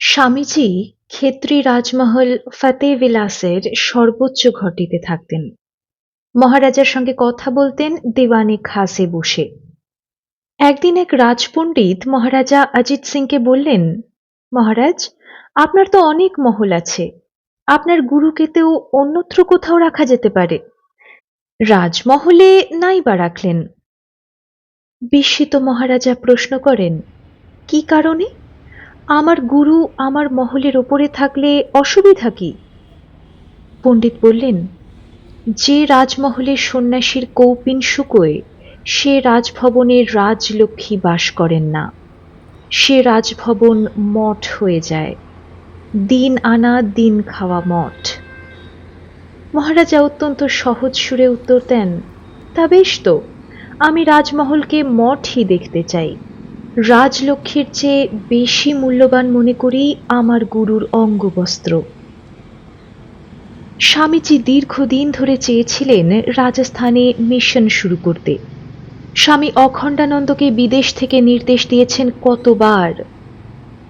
স্বামীজি ক্ষেত্রী রাজমহল ফতেহ বিলাসের সর্বোচ্চ ঘটিতে থাকতেন। মহারাজার সঙ্গে কথা বলতেন দেওয়ানে খাসে বসে। একদিন এক রাজপণ্ডিত মহারাজা অজিত সিংকে বললেন, মহারাজ, আপনার তো অনেক মহল আছে। আপনার গুরুকে তো অন্যত্র কোথাও রাখা যেতে পারে। রাজমহলে নাই বা রাখলেন? বিস্মিত মহারাজা প্রশ্ন করেন, কি কারণে? আমার গুরু আমার মহলের ওপরে থাকলে অসুবিধা কি? পণ্ডিত বললেন, যে রাজমহলে সন্ন্যাসীর কৌপিন শুকোয়, সে রাজভবনে রাজলক্ষ্মী বাস করেন না। সে রাজভবন মঠ হয়ে যায়। দিন আনা দিন খাওয়া মঠ। মহারাজা অত্যন্ত সহজ সুরে উত্তর দেন, তা বেশ তো, আমি রাজমহলকে মঠই দেখতে চাই। রাজলক্ষ্মীর চেয়ে বেশি মূল্যবান মনে করি আমার গুরুর অঙ্গবস্ত্র। স্বামীজি দীর্ঘদিন ধরে চেয়েছিলেন রাজস্থানে মিশন শুরু করতে। স্বামী অখণ্ডানন্দকে বিদেশ থেকে নির্দেশ দিয়েছেন কতবার।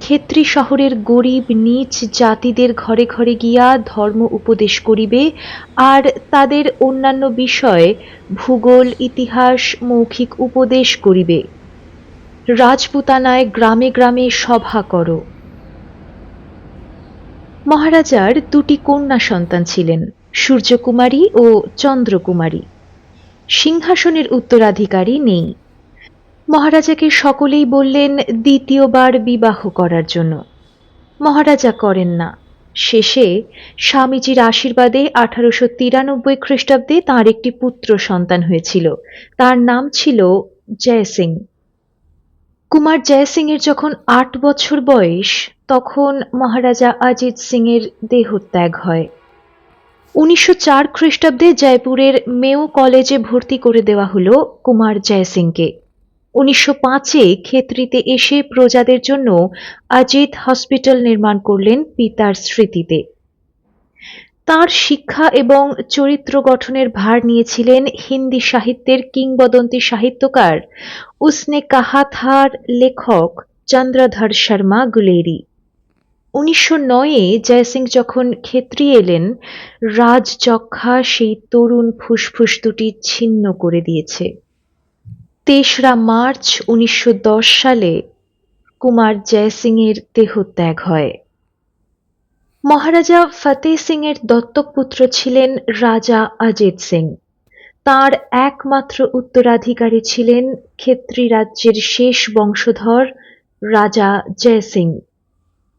ক্ষেত্রী শহরের গরিব নীচ জাতিদের ঘরে ঘরে গিয়া ধর্ম উপদেশ করিবে আর তাদের অন্যান্য বিষয়ে ভূগোল, ইতিহাস, মৌখিক উপদেশ করিবে। রাজপুতানায় গ্রামে গ্রামে সভা করো। মহারাজার দুটি কন্যা সন্তান ছিলেন, সূর্যকুমারী ও চন্দ্রকুমারী। সিংহাসনের উত্তরাধিকারী নেই। মহারাজাকে সকলেই বললেন, দ্বিতীয়বার বিবাহ করার জন্য। মহারাজা করেন না। শেষে স্বামীজির আশীর্বাদে আঠারোশো তিরানব্বই খ্রিস্টাব্দে তাঁর একটি পুত্র সন্তান হয়েছিল। তার নাম ছিল জয় সিং কুমার জয় এর যখন আট বছর বয়স, তখন মহারাজা অজিত সিং এর দেহত্যাগ হয়। উনিশশো চার খ্রিস্টাব্দে জয়পুরের মেও কলেজে ভর্তি করে দেওয়া হলো কুমার জয় সিংকে উনিশশো পাঁচে ক্ষেত্রিতে এসে প্রজাদের জন্য অজিত হসপিটাল নির্মাণ করলেন পিতার স্মৃতিতে। তার শিক্ষা এবং চরিত্র গঠনের ভার নিয়েছিলেন হিন্দি সাহিত্যের কিংবদন্তি সাহিত্যকার উসনে কাহাথার লেখক চন্দ্রধর শর্মা গুলেরি। উনিশশো নয়ে জয়সিং যখন ক্ষেত্রী এলেন রাজযক্ষা সেই তরুণ ফুসফুস দুটি ছিন্ন করে দিয়েছে। তেসরা মার্চ উনিশশো দশ সালে কুমার জয়সিং এর দেহত্যাগ হয়। মহারাজা ফতেহ সিং এর দত্তক পুত্র ছিলেন রাজা অজিত সিং। তার একমাত্র উত্তরাধিকারী ছিলেন ক্ষেত্রী রাজ্যের শেষ বংশধর রাজা জয় সিং।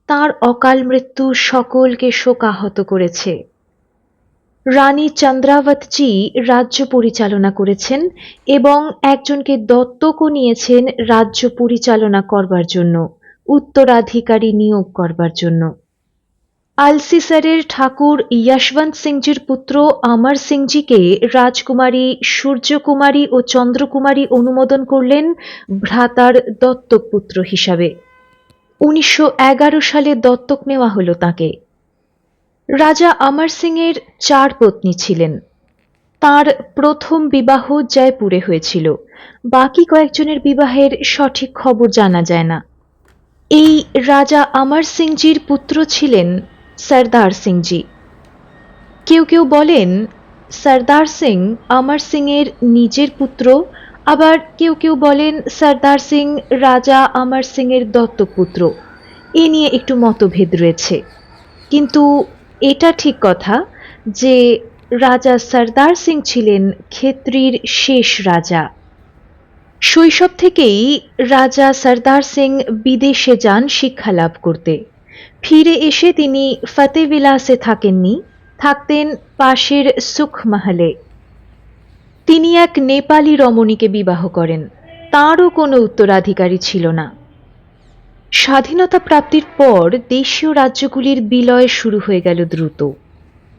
তাঁর অকাল মৃত্যু সকলকে শোকাহত করেছে। রানী চন্দ্রাবতজি রাজ্য পরিচালনা করেছেন এবং একজনকে দত্তকও নিয়েছেন রাজ্য পরিচালনা করবার জন্য, উত্তরাধিকারী নিয়োগ করবার জন্য। আলসিসারের ঠাকুর যশবন্ত সিংজির পুত্র অমর সিংজিকে রাজকুমারী সূর্যকুমারী ও চন্দ্রকুমারী অনুমোদন করলেন ভ্রাতার দত্তক পুত্র হিসাবে। উনিশশো এগারো সালে দত্তক নেওয়া হলো তাকে। রাজা অমর সিং এর চার পত্নী ছিলেন। তার প্রথম বিবাহ জয়পুরে হয়েছিল। বাকি কয়েকজনের বিবাহের সঠিক খবর জানা যায় না। এই রাজা অমর সিংজির পুত্র ছিলেন সর্দার সিংজি কেউ কেউ বলেন সর্দার সিং অমর সিং এর নিজের পুত্র আবার কেউ কেউ বলেন সর্দার সিং রাজা অমর সিং এর দত্তক পুত্র এ নিয়ে একটু মতভেদ রয়েছে। কিন্তু এটা ঠিক কথা যে রাজা সর্দার সিং ছিলেন ক্ষেত্রীর শেষ রাজা। শৈশব থেকেই রাজা সর্দার সিং বিদেশে যান শিক্ষা লাভ করতে। ফিরে এসে তিনি ফতেবিলাসে থাকেননি, থাকতেন পাশের সুখমহলে তিনি এক নেপালি রমণীকে বিবাহ করেন, তাঁরও কোনো উত্তরাধিকারী ছিল না। স্বাধীনতা প্রাপ্তির পর দেশীয় রাজ্যগুলির বিলয় শুরু হয়ে গেল দ্রুত।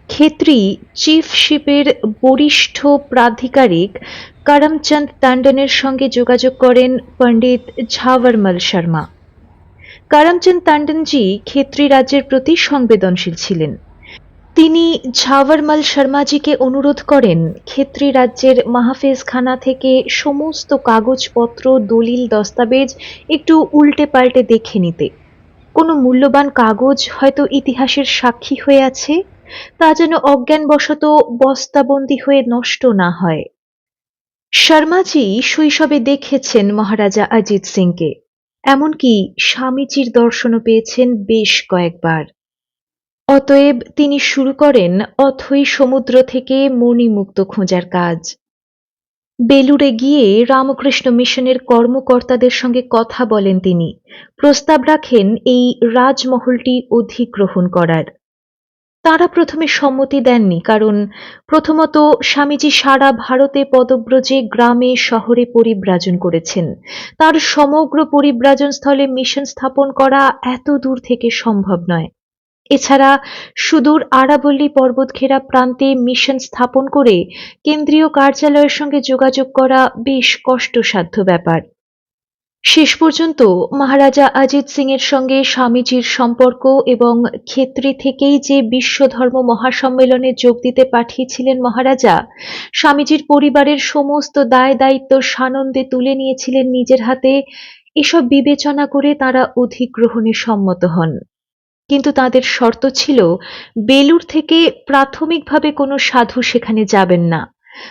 ক্ষেত্রী চিফশিপের বরিষ্ঠ প্রাধিকারিক করমচন্দ টন্ডনের সঙ্গে যোগাযোগ করেন পণ্ডিত ঝাওয়ারমল শর্মা। করমচন্দ তান্ডনজি ক্ষেত্রী রাজ্যের প্রতি সংবেদনশীল ছিলেন। তিনি ঝাওয়ারমাল শর্মাজিকে অনুরোধ করেন, ক্ষেত্রী রাজ্যের মাহফেজখানা থেকে সমস্ত কাগজপত্র, দলিল, দস্তাবেজ একটু উল্টে পাল্টে দেখে নিতে। কোনো মূল্যবান কাগজ হয়তো ইতিহাসের সাক্ষী হয়ে আছে, তা যেন অজ্ঞানবশত বস্তাবন্দী হয়ে নষ্ট না হয়। শর্মাজি শৈশবে দেখেছেন মহারাজা অজিত সিংকে। এমনকি স্বামীজির দর্শনও পেয়েছেন বেশ কয়েকবার। অতএব তিনি শুরু করেন অথই সমুদ্র থেকে মণিমুক্ত খোঁজার কাজ। বেলুড়ে গিয়ে রামকৃষ্ণ মিশনের কর্মকর্তাদের সঙ্গে কথা বলেন তিনি। প্রস্তাব রাখেন এই রাজমহলটি অধিগ্রহণ করার। তারা প্রথমে সম্মতি দেননি, কারণ প্রথমত স্বামীজি সারা ভারতে পদব্রজে গ্রামে, শহরে পরিব্রাজন করেছেন। তার সমগ্র পরিব্রাজন স্থলে মিশন স্থাপন করা এত দূর থেকে সম্ভব নয়। এছাড়া সুদূর আরাবল্লী পর্বতঘেরা প্রান্তে মিশন স্থাপন করে কেন্দ্রীয় কার্যালয়ের সঙ্গে যোগাযোগ করা বেশ কষ্টসাধ্য ব্যাপার। শেষ পর্যন্ত মহারাজা অজিত সিং এর সঙ্গে স্বামীজির সম্পর্ক এবং ক্ষেত্রে থেকেই যে বিশ্ব ধর্ম মহাসম্মেলনে যোগ দিতে পাঠিয়েছিলেন মহারাজা, স্বামীজির পরিবারের সমস্ত দায় দায়িত্ব সানন্দে তুলে নিয়েছিলেন নিজের হাতে, এসব বিবেচনা করে তারা অধিগ্রহণে সম্মত হন। কিন্তু তাদের শর্ত ছিল বেলুর থেকে প্রাথমিকভাবে কোনো সাধু সেখানে যাবেন না।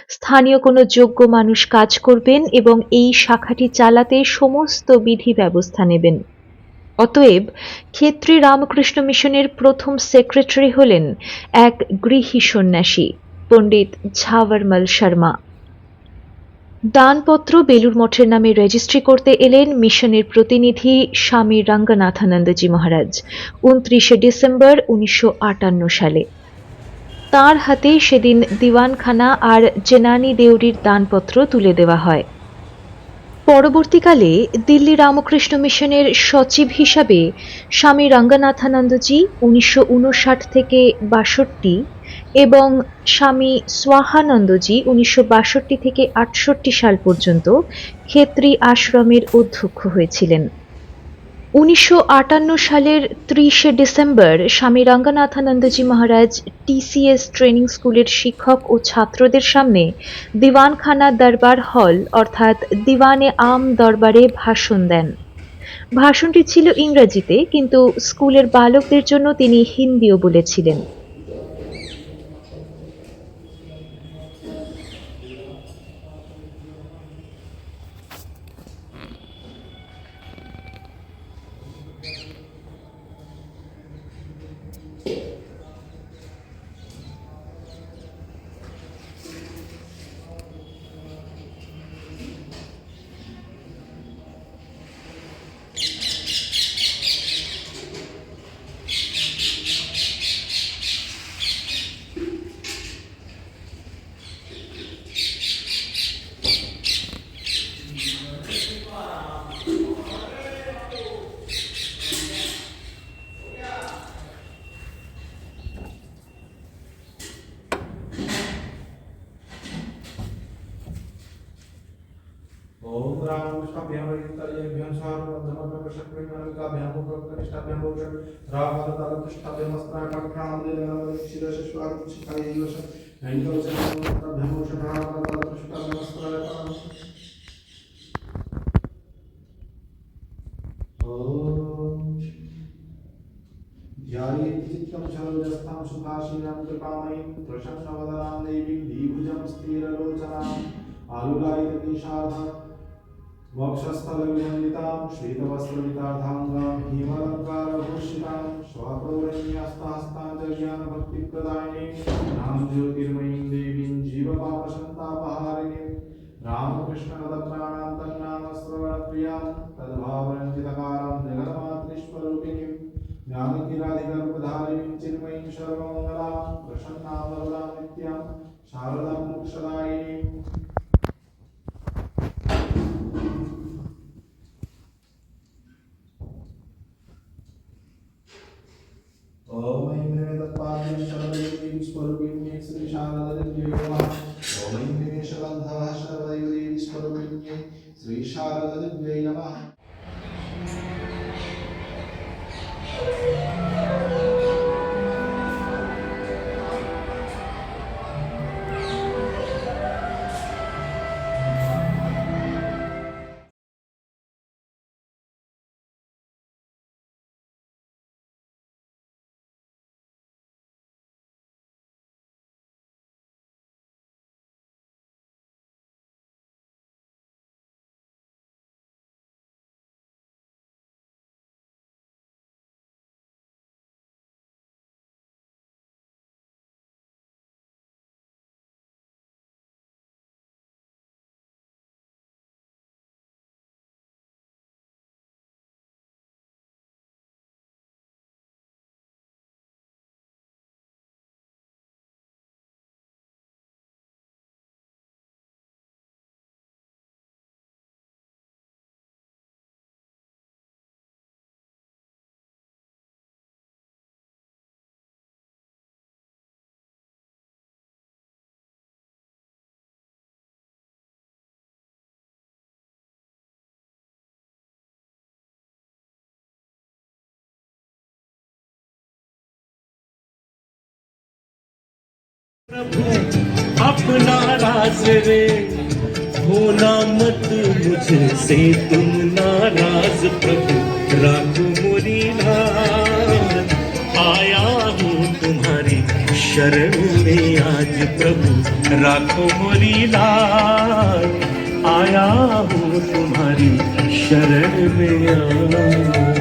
স্থানীয় কোনো যোগ্য মানুষ কাজ করবেন এবং এই শাখাটি চালাতে সমস্ত বিধি ব্যবস্থা নেবেন। অতএব ক্ষেত্রী রামকৃষ্ণ মিশনের প্রথম সেক্রেটারি হলেন এক গৃহী সন্ন্যাসী, পণ্ডিত ঝাওয়ারমল শর্মা। দানপত্র বেলুর মঠের নামে রেজিস্ট্রি করতে এলেন মিশনের প্রতিনিধি স্বামী রঙ্গনাথানন্দজি মহারাজ, উনত্রিশে ডিসেম্বর উনিশশো আটান্ন সালে। তার হাতে সেদিন দিওয়ানখানা আর জেনানি দেউরির দানপত্র তুলে দেওয়া হয়। পরবর্তীকালে দিল্লি রামকৃষ্ণ মিশনের সচিব হিসাবে স্বামী রঙ্গনাথানন্দজি উনিশশো উনষাট থেকে বাষট্টি এবং স্বামী সোয়াহানন্দজি উনিশশো বাষট্টি থেকে আটষট্টি সাল পর্যন্ত ক্ষেত্রী আশ্রমের অধ্যক্ষ হয়েছিলেন। উনিশশো আটান্ন সালের ত্রিশে ডিসেম্বর স্বামী রঙ্গনাথানন্দজি মহারাজ টিসিএস ট্রেনিং স্কুলের শিক্ষক ও ছাত্রদের সামনে দিওয়ানখানা দরবার হল, অর্থাৎ দিওয়ানে আম দরবারে ভাষণ দেন। ভাষণটি ছিল ইংরাজিতে, কিন্তু স্কুলের বালকদের জন্য তিনি হিন্দিও বলেছিলেন। ओम राम विष्णुभ्याम रजिताभ्याम सर्वधर्मप्रकर्षभ्यामिकाभ्याम उपकनिष्ठाभ्याम भूषण रामादतालकृष्णाभ्याम अस्त्राकर्षणामदेवानशीलशिष्वागम शिखायै वश नैन्दवचनाभ्याम भूषण रामादतालकृष्णाभ्याम अस्त्राकर्षणामदेवानशीलशिष्वागम ध्यायेत्चित्तं शरदस्थां सुभाषीणां कृपामयीं प्रशंसवदनां देवीं द्विभुजं स्थिरलोचनाम् आलुलायितनिषाधाम् वक्षस्थलविमण्डितां श्वेतवस्त्रवितार्थाङ्गां हिमलङ्कारभूषितां स्वप्रौरण्यस्तहस्ताञ्जल्यानभक्तिप्रदायिनीं नाम ज्योतिर्मयीं देवीं, जीवपापसन्तापहारिणीं रामकृष्णपदप्राणां तन्नामश्रवणप्रियाँ तद्भावरञ्जितकारां जगन्मातृस्वरूपिणीं ज्ञानकिराधिगर्भधारिणीं चिन्मयीं सर्वमङ्गलां प्रसन्नां नित्यां, शारदां मोक्षदायिनीं ऐं ह्रीं तत्पाद्यं शरदैवीं स्वरूपिण्यै श्री शारददेव्यै नमः प्रभु अब नाराज़ रे होना मत मुझसे, तुम नाराज़ प्रभु, राखो मोरी आया हूँ तुम्हारी शरण में आज प्रभु, राखो मुरीला आया हूँ तुम्हारी शरण में आज।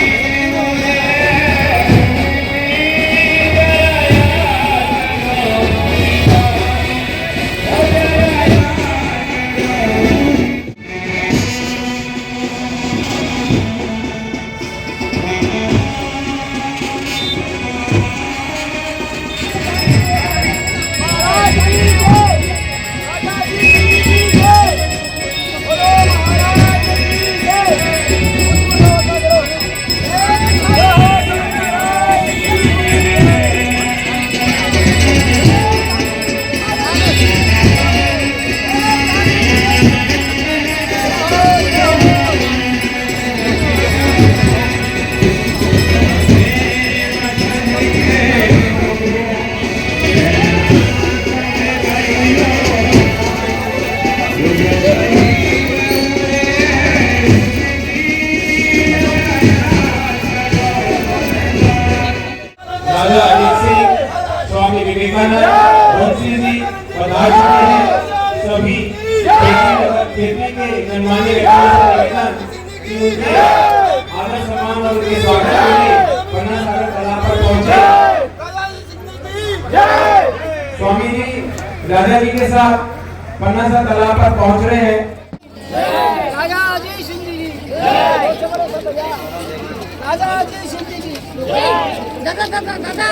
দাদা দাদা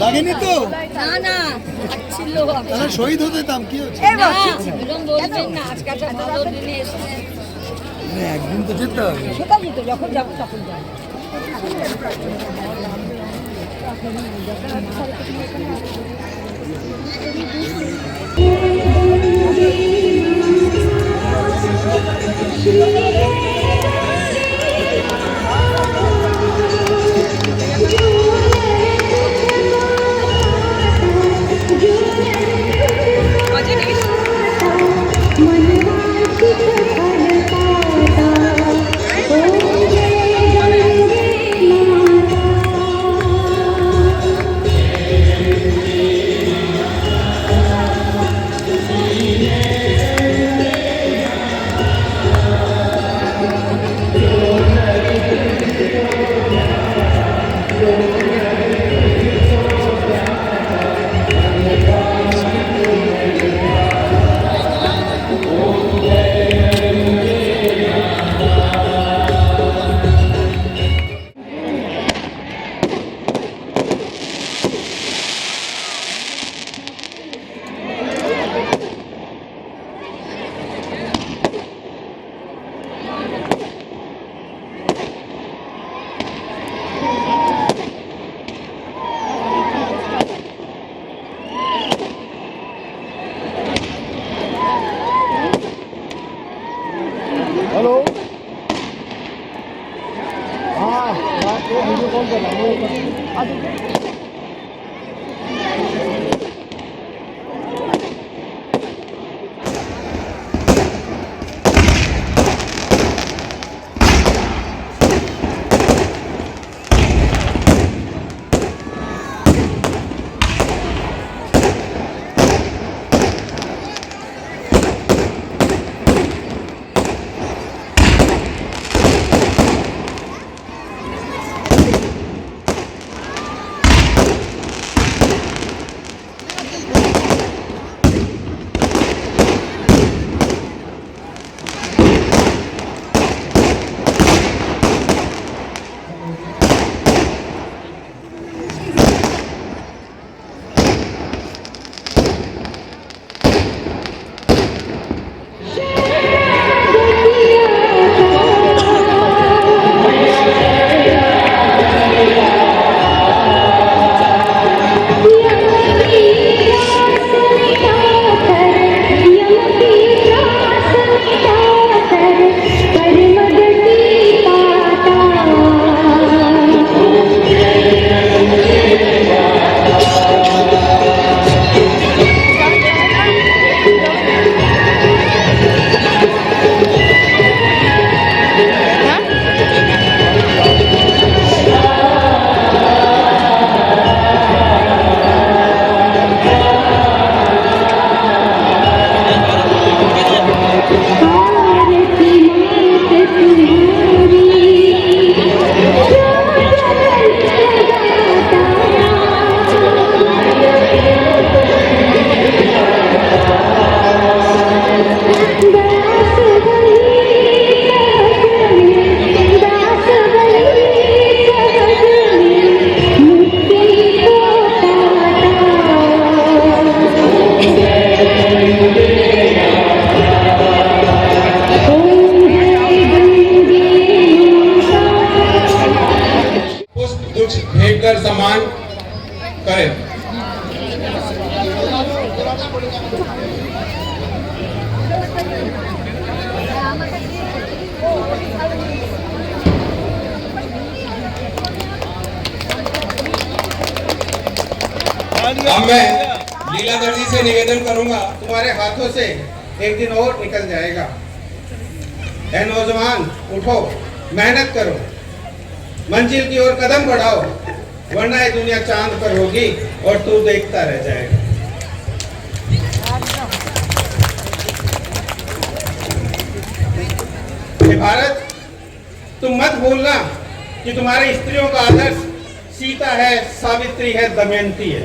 লাগেনি তো? না শহীদ হতে দাম কি হচ্ছে? না মানে একদিন তো যেতে হবে যখন যাব তখন যাব। हेलो हाथों से एक दिन और निकल जाएगा। ए नौजवान, उठो, मेहनत करो, मंजिल की ओर कदम बढ़ाओ, वरना ये दुनिया चाँद पर होगी और तू देखता रह जाएगा। भारत, तुम मत भूलना कि तुम्हारी स्त्रियों का आदर्श सीता है, सावित्री है, दमयंती है।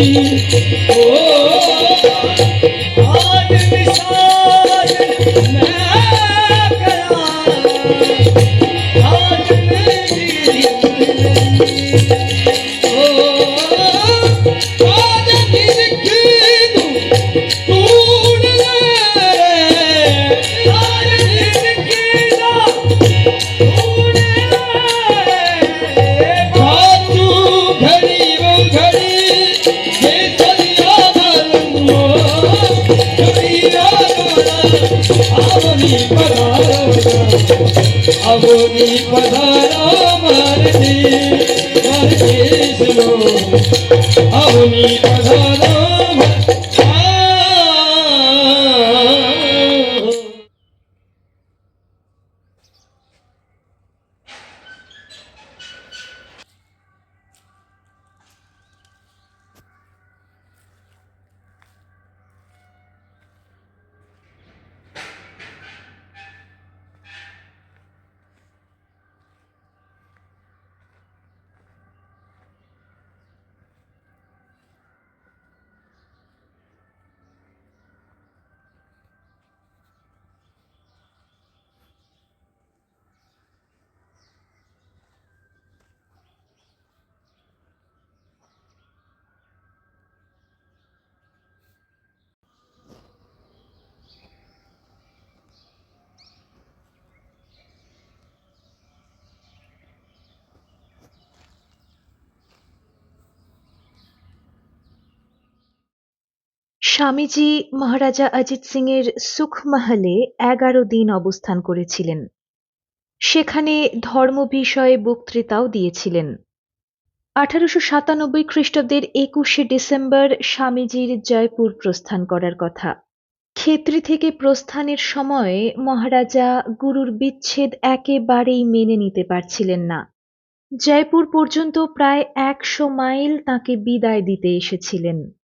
ओ 啊，我你。স্বামীজি মহারাজা অজিত সিং এর সুখমহলে এগারো দিন অবস্থান করেছিলেন। সেখানে ধর্ম বিষয়ে বক্তৃতাও দিয়েছিলেন। আঠারোশো সাতানব্বই খ্রিস্টাব্দের একুশে ডিসেম্বর স্বামীজির জয়পুর প্রস্থান করার কথা। ক্ষেত্রে থেকে প্রস্থানের সময় মহারাজা গুরুর বিচ্ছেদ একেবারেই মেনে নিতে পারছিলেন না। জয়পুর পর্যন্ত প্রায় একশো মাইল তাকে বিদায় দিতে এসেছিলেন।